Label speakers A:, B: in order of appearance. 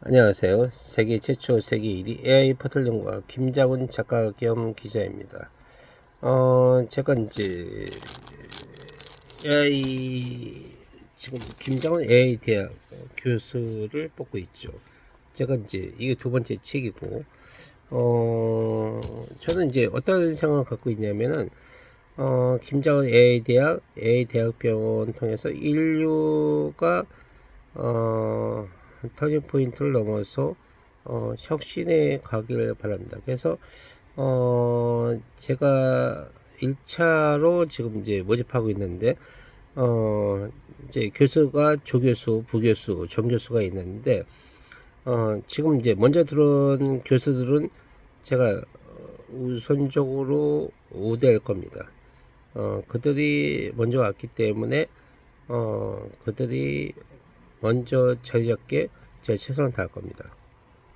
A: 안녕하세요. 세계 최초 세계 1위 AI 포털연구가 김장훈 작가 겸 기자입니다. 어, 제가 이제 AI 지금 김장훈 AI 대학 교수를 뽑고 있죠. 제가 이제 이게 두 번째 책이고 어, 저는 이제 어떤 생각을 갖고 있냐면은 어, 김장훈 AI 대학 AI 대학병원 통해서 인류가 어, 터닝 포인트를 넘어서 어, 혁신에 가기를 바랍니다. 그래서 어, 제가 1차로 지금 이제 모집하고 있는데 어, 이제 교수가 조교수, 부교수, 정교수가 있는데 어, 지금 이제 먼저 들어온 교수들은 제가 우선적으로 우대할 겁니다. 어, 그들이 먼저 왔기 때문에 어, 그들이 먼저 자리 잡게 제가 최선을 다할 겁니다.